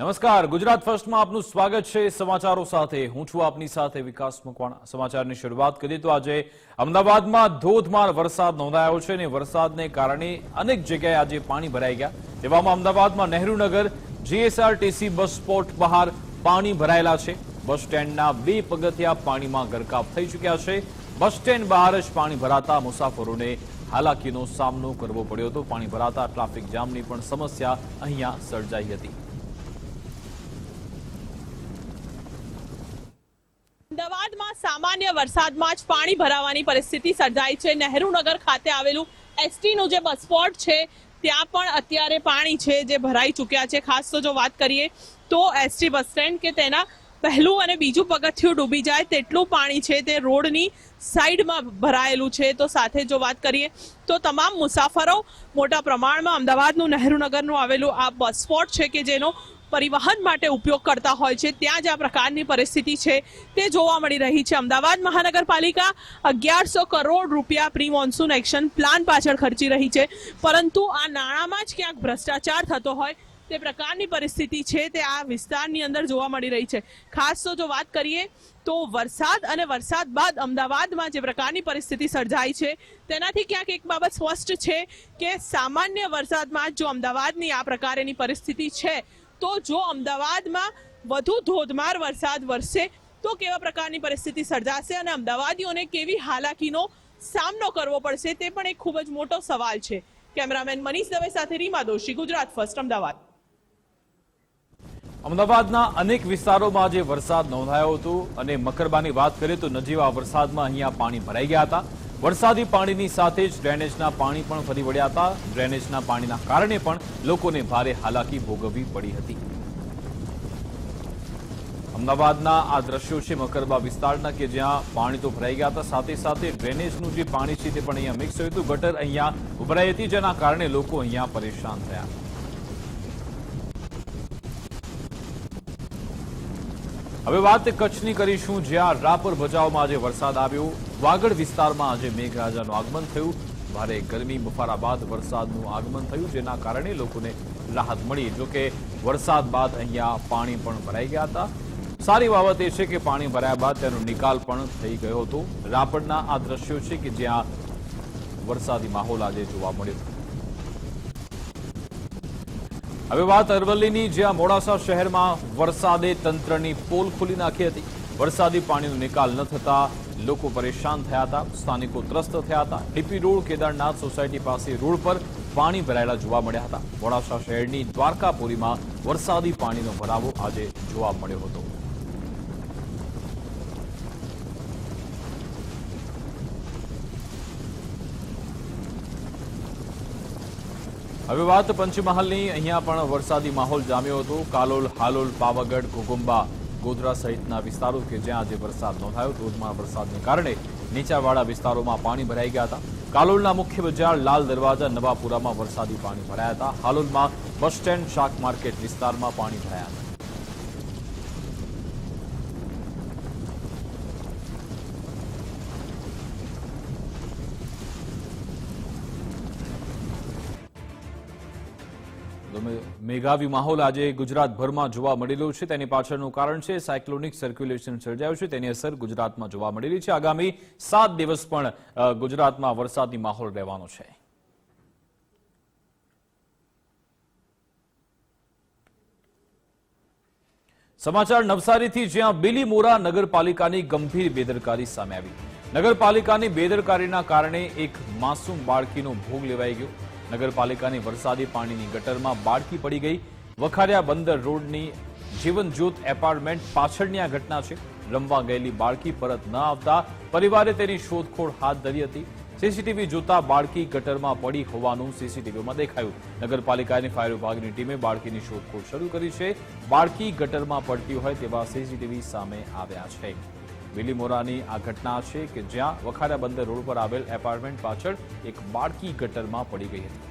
નમસ્કાર. ગુજરાત ફર્સ્ટમાં આપનું સ્વાગત છે સમાચારો સાથે. હું છું આપની સાથે વિકાસ મકવાણા. સમાચારની શરૂઆત કરીએ તો આજે અમદાવાદમાં ધોધમાર વરસાદ નોંધાયો છે અને વરસાદને કારણે અનેક જગ્યાએ આજે પાણી ભરાઈ ગયા. તેવામાં અમદાવાદમાં નહેરુનગર જીએસઆરટીસી બસ સ્પોટ બહાર પાણી ભરાયેલા છે. બસ સ્ટેન્ડના બે પગથિયા પાણીમાં ગરકાવ થઈ ચૂક્યા છે. બસ સ્ટેન્ડ બહાર જ પાણી ભરાતા મુસાફરોને હાલાકીનો સામનો કરવો પડ્યો હતો. પાણી ભરાતા ટ્રાફિક જામની પણ સમસ્યા અહીંયા સર્જાઈ હતી અમદાવાદમાં સામાન્ય વરસાદમાં જ પાણી ભરાવાની પરિસ્થિતિ સર્જાઈ છે. નહેરુનગર ખાતે આવેલું એસટીનું જે બસ સ્પોટ છે, ત્યાં પણ અત્યારે પાણી છે જે ભરાઈ ચૂક્યા છે. ખાસ તો જો વાત કરીએ તો એસટી બસ સ્ટેન્ડ કે તેના પહેલું અને બીજું પગથિયું ડૂબી જાય તેટલું પાણી છે તે રોડની સાઈડમાં ભરાયેલું છે. તો સાથે જો વાત કરીએ તો તમામ મુસાફરો મોટા પ્રમાણમાં અમદાવાદનું નહેરુનગરનું આવેલું આ બસ સ્પોટ છે કે જેનો પરિવહન માટે ઉપયોગ કરતા હોય છે. ત્યાં જ આ પ્રકારની પરિસ્થિતિ છે. તે જોવા મળી રહી છે. અમદાવાદ મહાનગરપાલિકા અગિયારસો કરોડ રૂપિયા પ્રી મોન્સૂન એક્શન પ્લાન પાછળ ખર્ચી રહી છે. પરંતુ આ નાણાંમાં જ ક્યાંક ભ્રષ્ટાચાર થતો હોય તે પ્રકારની પરિસ્થિતિ છે તે આ વિસ્તારની અંદર જોવા મળી રહી છે. ખાસ તો જો વાત કરીએ તો વરસાદ અને વરસાદ બાદ અમદાવાદમાં જે પ્રકારની પરિસ્થિતિ સર્જાઈ છે તેનાથી ક્યાંક એક બાબત સ્પષ્ટ છે કે સામાન્ય વરસાદમાં જો અમદાવાદની આ પ્રકારેની પરિસ્થિતિ છે તો જો અમદાવાદમાં વધુ ધોધમાર વરસાદ વરસે, તો કેવા પ્રકારની પરિસ્થિતિ સર્જાશે અને અમદાવાદીઓને કેવી હાલાકીનો સામનો કરવો પડશે તે પણ એક ખૂબ જ મોટો સવાલ છે. કેમેરામેન મનીષ દવે સાથે રીમા દોશી, ગુજરાત ફર્સ્ટ, અમદાવાદ. અમદાવાદના અનેક વિસ્તારોમાં આજે વરસાદ નોંધાયો હતો અને મકરબાની વાત કરીએ તો નજીવા વરસાદમાં અહીંયા પાણી ભરાઈ ગયા હતા. વરસાદી પાણીની સાથે જ ડ્રેનેજના પાણી પણ ફરી વળ્યા હતા. ડ્રેનેજના પાણીના કારણે પણ લોકોને ભારે હાલાકી ભોગવવી પડી હતી. અમદાવાદના આ દ્રશ્યો છે મકરબા વિસ્તારના કે જ્યાં પાણી તો ભરાઈ ગયા હતા. સાથે સાથે ડ્રેનેજનું જે પાણી છે તે પણ અહીંયા મિક્સ થયું હતું. ગટર અહીંયા ઉભરાઈ હતી, જેના કારણે લોકો અહીંયા પરેશાન થયા. હવે વાત કચ્છની કરીશું. જ્યાં રાપર ભચાઉમાં આજે વરસાદ આવ્યો. વાગડ વિસ્તારમાં આજે મેઘરાજાનું આગમન થયું. ભારે ગરમી બફારા બાદ વરસાદનું આગમન થયું, જેના કારણે લોકોને રાહત મળી. જોકે વરસાદ બાદ અહીંયા પાણી પણ ભરાઈ ગયા હતા. સારી બાબત એ છે કે પાણી ભરાયા બાદ તેનો નિકાલ પણ થઈ ગયો હતો. રાપરના આ દ્રશ્યો છે કે જ્યાં વરસાદી માહોલ આજે જોવા મળ્યો. હવે વાત અરવલ્લીની, જ્યાં મોડાસા શહેરમાં વરસાદે તંત્રની પોલ ખોલી નાખી હતી. વરસાદી પાણીનો નિકાલ ન થતા લોકો પરેશાન થયા હતા. સ્થાનિકો ત્રસ્ત થયા હતા. ડીપી રોડ કેદારનાથ સોસાયટી પાસે રોડ પર પાણી ભરાયેલા જોવા મળ્યા હતા. મોડાસા શહેરની દ્વારકાપુરીમાં વરસાદી પાણીનો ભરાવો આજે જોવા મળ્યો હતો. હવે વાત પંચમહાલની. અહીંયા પણ વરસાદી માહોલ જામ્યો હતો. કાલોલ, હાલોલ, પાવાગઢ ઘોગુંબા ગોધરા સહિતના વિસ્તારો કે જ્યાં આજે વરસાદ નોંધાયો, ધોધમાર વરસાદને કારણે નીચાવાળા વિસ્તારોમાં પાણી ભરાઈ ગયા હતા. કાલોલના મુખ્ય બજાર, લાલ દરવાજા, નવાપુરામાં વરસાદી પાણી ભરાયા હતા. હાલોલમાં બસ સ્ટેન્ડ, શાક માર્કેટ વિસ્તારમાં પાણી ભરાયા હતા. મેઘાવી માહોલ આજે ગુજરાતભરમાં જોવા મળેલો છે. તેની પાછળનું કારણ છે, સાયક્લોનિક સર્ક્યુલેશન સર્જાયું છે. તેની અસર ગુજરાતમાં જોવા મળેલી છે. આગામી સાત દિવસ પણ ગુજરાતમાં વરસાદી માહોલ રહેવાનો છે. સમાચાર નવસારીથી, જ્યાં બિલીમોરા નગરપાલિકાની ગંભીર બેદરકારી સામે આવી. નગરપાલિકાની બેદરકારીના કારણે એક માસૂમ બાળકીનો ભોગ લેવાઈ ગયો. નગરપાલિકાની વરસાદી પાણીની ગટરમાં બાળકી પડી ગઈ. વખારિયા બંદર રોડની જીવનજ્યોત એપાર્ટમેન્ટ પાછળની આ ઘટના છે. રમવા ગયેલી બાળકી પરત ન આવતા પરિવારે તેની શોધખોળ હાથ ધરી હતી. સીસીટીવી જોતા બાળકી ગટરમાં પડી હોવાનું સીસીટીવીમાં દેખાયું. નગરપાલિકાની ફાયર વિભાગની ટીમે બાળકીની શોધખોળ શરૂ કરી છે. બાળકી ગટરમાં પડતી હોય તેવા સીસીટીવી સામે આવ્યા છે. બિલીમોરાની આ ઘટના છે કે જ્યાં વખારા બંદર રોડ પર આવેલ એપાર્ટમેન્ટ પાછળ એક બાળકી ગટરમાં પડી ગઈ હતી.